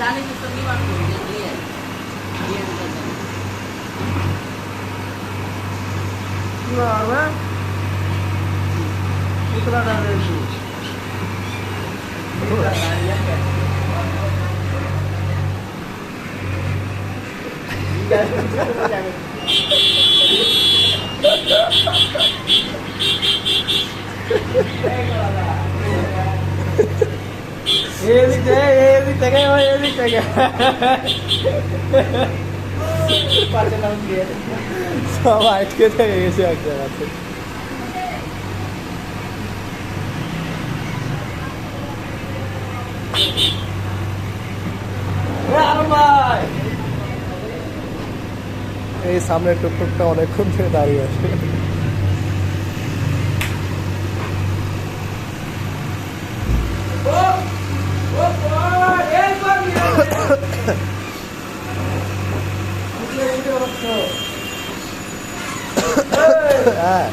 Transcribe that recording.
દાને પુસ્તકની વાત કરું છું ક્લિયર હવે ઉતરા ડાલે છું Thank you. এদিক এদিক এদিক সব আটকে থেকে গেছে এক জায়গাতে এই সামনের টুকটুকটা অনেকক্ষণ থেকে দাঁড়িয়ে আছে। হ্যাঁ